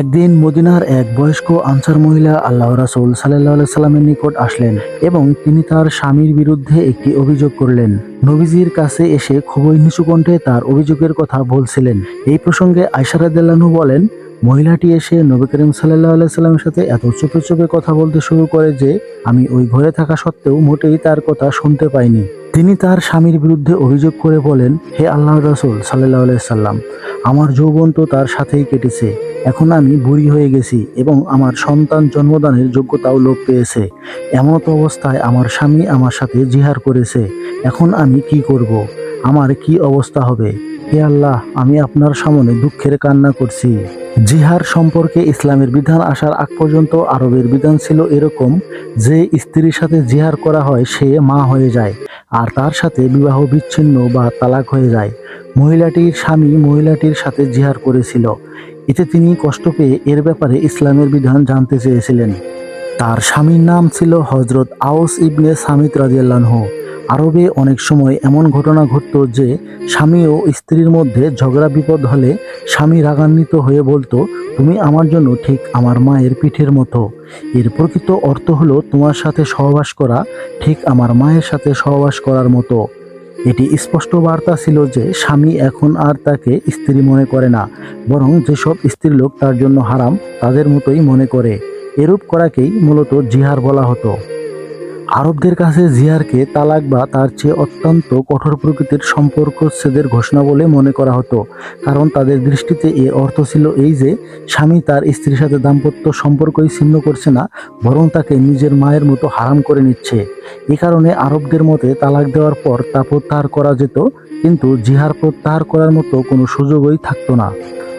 একদিন মদিনার এক বয়স্ক আনসার মহিলা আল্লাহ রাসুল সাল্লাহ সাল্লামের নিকট আসলেন এবং তিনি তার স্বামীর বিরুদ্ধে একটি অভিযোগ করলেন। নবীজির কাছে এসে খুবই নিচু কণ্ঠে তার অভিযোগের কথা বলছিলেন। এই প্রসঙ্গে আয়সারাদানহু বলেন, মহিলাটি এসে নবী করিম সাল্লাহ সাল্লামের সাথে এত চুপে চুপে কথা বলতে শুরু করে যে, আমি ওই ঘরে থাকা সত্ত্বেও মোটেই তার কথা শুনতে পাইনি। তিনি তার স্বামীর বিরুদ্ধে অভিযোগ করে বলেন, হে আল্লাহ রসুল সাল্লাহ সাল্লাম, আমার যৌবন তো তার সাথেই কেটেছে। এখন আমি বুড়ি হয়ে গেছি এবং আমার সন্তান জন্মদানের যোগ্যতাও লোপ পেয়েছে। এমত অবস্থায় আমার স্বামী আমার সাথে জিহার করেছে। এখন আমি কি করব। আমার কি অবস্থা হবে? হে আল্লাহ, আমি আপনার সামনে দুঃখের কান্না করছি। জিহার সম্পর্কে ইসলামের বিধান আসার আগ পর্যন্ত আরবের বিধান ছিল এরকম, যে স্ত্রীর সাথে জিহার করা হয় সে মা হয়ে যায়, আর তার সাথে বিবাহ বিচ্ছিন্ন বা তালাক হয়ে যায়। মহিলাটির স্বামী মহিলাটির সাথে জিহার করেছিল। এতে তিনি কষ্ট পেয়ে এর ব্যাপারে ইসলামের বিধান জানতে চেয়েছিলেন। তার স্বামীর নাম ছিল হজরত আউস ইবনে সামিত রাজিয়াল্লাহ আরবে অনেক সময় এমন ঘটনা ঘটত যে স্বামী ও স্ত্রীর মধ্যে ঝগড়া বিপদ হলে স্বামী রাগান্বিত হয়ে বলতো, তুমি আমার জন্য ঠিক আমার মায়ের পিঠের মতো। এর প্রকৃত অর্থ হলো তোমার সাথে সহবাস করা, ঠিক আমার মায়ের সাথে সহবাস করার মতো। এটি স্পষ্ট বার্তা ছিল যে স্বামী এখন আর তাকে স্ত্রী মনে করে না, বরং যেসব স্ত্রী লোক তার জন্য হারাম তাদের মতোই মনে করে। এরূপ করাকেই মূলত জিহার বলা হতো। আরবদের কাছে জিয়ারকে তালাক বা তার চেয়ে অত্যন্ত কঠোর প্রকৃতির সম্পর্ক ছেদের ঘোষণা বলে মনে করা হতো। কারণ তাদের দৃষ্টিতে এ অর্থ ছিল এই যে, স্বামী তার স্ত্রীর সাথে দাম্পত্য সম্পর্কই ছিন্ন করছে না, বরং তাকে নিজের মায়ের মতো হারাম করে নিচ্ছে। এ কারণে আরবদের মতে তালাক দেওয়ার পর তা প্রত্যাহার করা যেত, কিন্তু জিহার প্রত্যাহার করার মতো কোনো সুযোগই থাকতো না।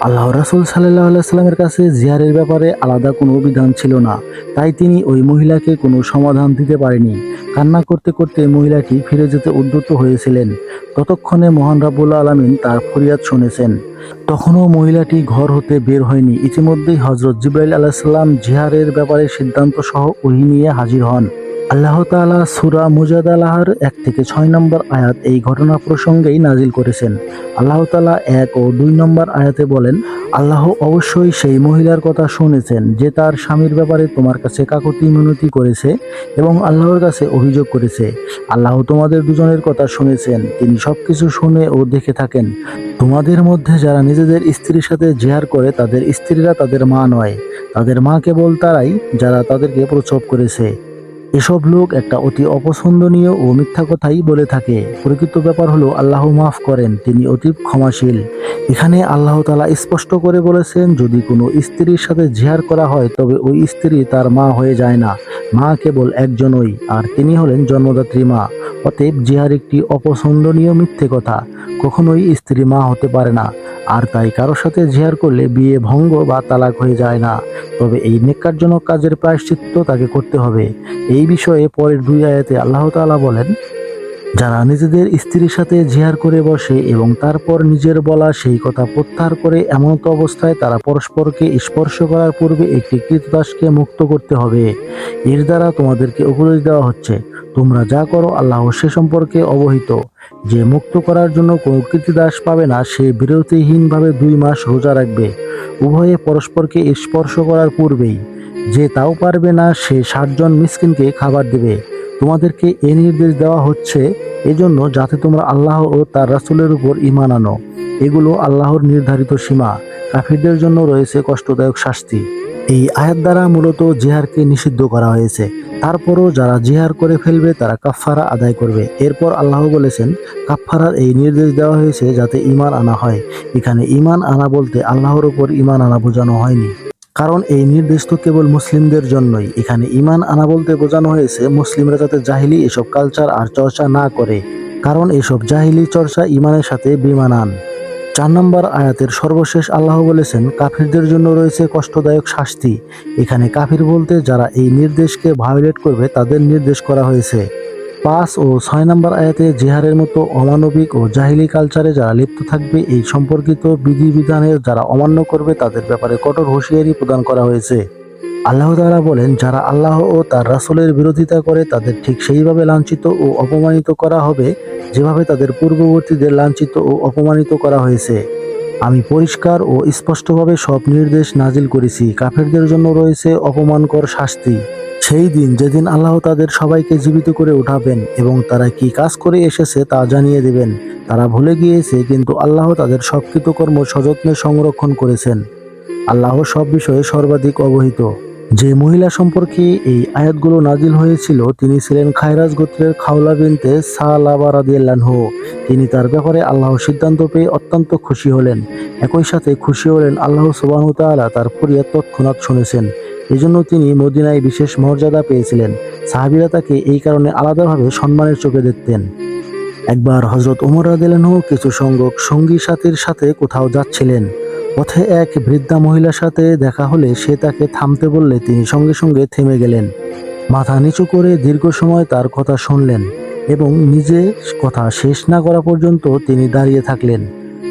আল্লাহ রাসুল সাল্লাহ সাল্লামের কাছে জিহারের ব্যাপারে আলাদা কোনো বিধান ছিল না। তাই তিনি ওই মহিলাকে কোনো সমাধান দিতে পারেনি। কান্না করতে করতে মহিলাটি ফিরে যেতে উদ্যত হয়েছিলেন। ততক্ষণে মহান রাবুল আলমিন তার ফরিয়াদ শুনেছেন। তখনও মহিলাটি ঘর হতে বের হয়নি। ইতিমধ্যেই হজরত জিব্রাইল আলাহিসাল্লাম জিহারের ব্যাপারে সিদ্ধান্ত সহ ওহি নিয়ে হাজির হন। আল্লাহ তাআলা সুরা মুজাদ আলাহার এক থেকে ছয় নম্বর আয়াত এই ঘটনা প্রসঙ্গেই নাজিল করেছেন। আল্লাহ তালা এক ও দুই নম্বর আয়াতে বলেন, আল্লাহ অবশ্যই সেই মহিলার কথা শুনেছেন যে তার স্বামীর ব্যাপারে তোমার কাছে কাকতি মিনতি করেছে এবং আল্লাহর কাছে অভিযোগ করেছে। আল্লাহ তোমাদের দুজনের কথা শুনেছেন, তিনি সবকিছু শুনে ও দেখে থাকেন। তোমাদের মধ্যে যারা নিজেদের স্ত্রীর সাথে জেহার করে, তাদের স্ত্রীরা তাদের মা নয়। তাদের মা কেবল তারাই, যারা তাদেরকে প্রসব করেছে। এসব লোক একটা অতি অপছন্দনীয় ও মিথ্যা কথাই বলে থাকে। প্রকৃত ব্যাপার হলো, আল্লাহ মাফ করেন, তিনি অতি ক্ষমাশীল। এখানে আল্লাহ তালা স্পষ্ট করে বলেছেন, যদি কোনো স্ত্রীর সাথে জিহার করা হয়, তবে ওই স্ত্রী তার মা হয়ে যায় না। মা কেবল একজনই, আর তিনি হলেন জন্মদাত্রী মা। অতএব জিহার একটি অপছন্দনীয় মিথ্যে কথা। কখনোই স্ত্রী মা হতে পারে না। আর তাই কারোর সাথে জিহার করলে বিয়ে ভঙ্গ বা তালাক হয়ে যায় না। তবে এই নেককারজনক কাজের প্রায়শ্চিত্ত তাকে করতে হবে। এই বিষয়ে পরের দুই আয়াতে আল্লাহ তাআলা বলেন, যারা নিজেদের স্ত্রীর সাথে জিহার করে বসে এবং তারপর নিজের বলা সেই কথা প্রত্যাহার করে এমন তো অবস্থায় তারা পরস্পরকে স্পর্শ করার পূর্বে একটি কৃতদাসকে মুক্ত করতে হবে। এর দ্বারা তোমাদেরকে উপদেশ দেওয়া হচ্ছে, তোমরা যা করো আল্লাহ সে সম্পর্কে অবহিত। যে মুক্ত করার জন্য কোনো কৃতিদাস পাবে না, সে বিরতিহীনভাবে দুই মাস রোজা রাখবে। উভয়ে পরস্পরকে স্পর্শ করার পূর্বেই। যে তাও পারবে না, সে ষাটজন মিসকিনকে খাবার দেবে। তোমাদেরকে এ নির্দেশ দেওয়া হচ্ছে, এজন্য যাতে তোমরা আল্লাহ ও তার রাসুলের উপর ঈমান আনো। এগুলো আল্লাহর নির্ধারিত সীমা। কাফিরদের জন্য রয়েছে কষ্টদায়ক শাস্তি। এই আয়াত দ্বারা মূলত জিহারকে নিষিদ্ধ করা হয়েছে। তারপরও যারা জিহার করে ফেলবে, তারা কাফফারা আদায় করবে। এরপর আল্লাহ বলেছেন, কাফফারার এই নির্দেশ দেওয়া হয়েছে যাতে ঈমান আনা হয়। এখানে ঈমান আনা বলতে আল্লাহর উপর ইমান আনা বোঝানো হয়নি। কারণ এই নির্দেশ তো কেবল মুসলিমদের জন্যই। এখানে ঈমান আনা বলতে বোঝানো হয়েছে, মুসলিমরা যাতে জাহিলি এসব কালচার আর চর্চা না করে। কারণ এসব জাহিলি চর্চা ঈমানের সাথে বিমানান চার নম্বর আয়াতের সর্বশেষ আল্লাহ বলেছেন, কাফিরদের জন্য রয়েছে কষ্টদায়ক শাস্তি। এখানে কাফির বলতে যারা এই নির্দেশকে ভায়োলেট করবে, তাদের নির্দেশ করা হয়েছে। পাঁচ ও ছয় নম্বর আয়াতে জেহারের মতো অমানবিক ও জাহিলি কালচারে যারা লিপ্ত থাকবে, এই সম্পর্কিত বিধিবিধানের যারা অমান্য করবে, তাদের ব্যাপারে কঠোর হুঁশিয়ারি প্রদান করা হয়েছে। আল্লাহ তাআলা বলেন, যারা আল্লাহ ও তার রাসূলের বিরোধিতা করে, তাদের ঠিক সেইভাবে লাঞ্ছিত ও অপমানিত করা হবে, যেভাবে তাদের পূর্ববর্তীদের লাঞ্ছিত ও অপমানিত করা হয়েছে। আমি পরিষ্কার ও স্পষ্টভাবে সব নির্দেশ নাজিল করেছি। কাফেরদের জন্য রয়েছে অপমানকর শাস্তি। সেই দিন যেদিন আল্লাহ তাদের সবাইকে জীবিত করে উঠাবেন এবং তারা কি কাজ করে এসেছে তা জানিয়ে দেবেন, তারা ভুলে গিয়েছে, কিন্তু আল্লাহ তাদের সব কৃতকর্ম সযত্নে সংরক্ষণ করেছেন। আল্লাহ সব বিষয়ে সর্বাধিক অবহিত। যে মহিলা সম্পর্কে এই আয়াতগুলো নাজিল হয়েছিল, তিনি ছিলেন খায়রাজ গোত্রের খাওলা বিনতে রাদিয়াল্লাহু তিনি তার ব্যাপারে আল্লাহর সিদ্ধান্ত পেয়ে অত্যন্ত খুশি হলেন। একই সাথে খুশি হলেন আল্লাহ সুবহানাহু তাআলা তার ফরিয়াদ তৎক্ষণাৎ শুনেছেন। এজন্য তিনি মদিনায় বিশেষ মর্যাদা পেয়েছিলেন। সাহাবীরা তাকে এই কারণে আলাদাভাবে সম্মানের চোখে দেখতেন। একবার হজরত উমর রাদিয়াল্লাহু কিছু সংখ্যক সঙ্গী সাথীর সাথে কোথাও যাচ্ছিলেন। পথে এক বৃদ্ধা মহিলার সাথে দেখা হলে সে তাকে থামতে বললে তিনি সঙ্গে সঙ্গে থেমে গেলেন। মাথা নিচু করে দীর্ঘ সময় তার কথা শুনলেন এবং নিজে কথা শেষ না করা পর্যন্ত তিনি দাঁড়িয়ে থাকলেন।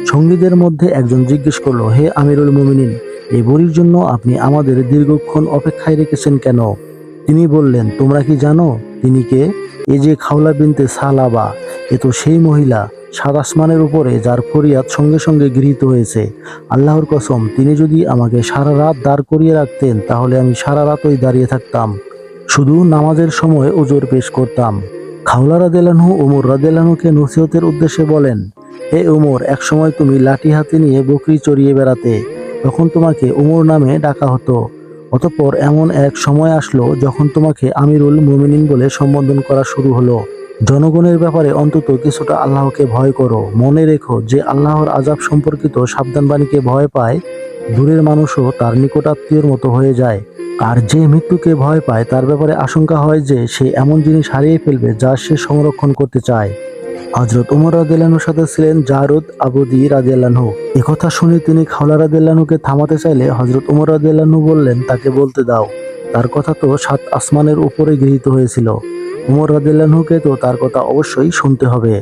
সঙ্গীদের মধ্যে একজন জিজ্ঞেস করল, হে আমিরুল মুমিনিন, এই বড়ির জন্য আপনি আমাদের দীর্ঘক্ষণ অপেক্ষায় রেখেছেন কেন? তিনি বললেন, তোমরা কি জানো, তিনি কে? এ যে খাওলা বিনতে সালাবা, এ তো সেই মহিলা। সাত আসমানের উপরে যার ফরিয়াদ সঙ্গে সঙ্গে গৃহীত হয়েছে। আল্লাহর কসম, তিনি যদি আমাকে সারা রাত দাঁড় করিয়ে রাখতেন, তাহলে আমি সারা রাতই দাঁড়িয়ে থাকতাম। শুধু নামাজের সময় ওজোর পেশ করতাম। খাওলা রাদেলানহু ওমর রাদেলানহুকে নসিহতের উদ্দেশ্যে বলেন, হে ওমর, একসময় তুমি লাঠি হাতে নিয়ে বকরি চড়িয়ে বেড়াতে। তখন তোমাকে ওমর নামে ডাকা হতো। অতঃপর এমন এক সময় আসলো যখন তোমাকে আমিরুল মুমিনিন বলে সম্বোধন করা শুরু হলো। জনগণের ব্যাপারে অন্তত কিছুটা আল্লাহকে ভয় করো। মনে রেখো যে আল্লাহর আজাব সম্পর্কিত সাবধানবাণীকে ভয় পায়, দূরের মানুষও তার নিকটাত্মীয়র মতো হয়ে যায়। আর যে মৃত্যুকে ভয় পায়, তার ব্যাপারে আশঙ্কা হয় যে সে এমন জিনিস হারিয়ে ফেলবে যা সে সংরক্ষণ করতে চায়। হজরত উমর রাদিয়াল্লাহুর সাথে ছিলেন জারুদ আবুদি রাদিয়াল্লাহু। একথা শুনে তিনি খাওলা রাদিয়াল্লাহুকে থামাতে চাইলে হজরত উমর রাদিয়াল্লাহু বললেন, তাকে বলতে দাও। তার কথা তো সাত আসমানের উপরে গৃহীত হয়েছিল। উমর রাদিয়াল্লাহুকে তো তার কথা অবশ্যই শুনতে হবে।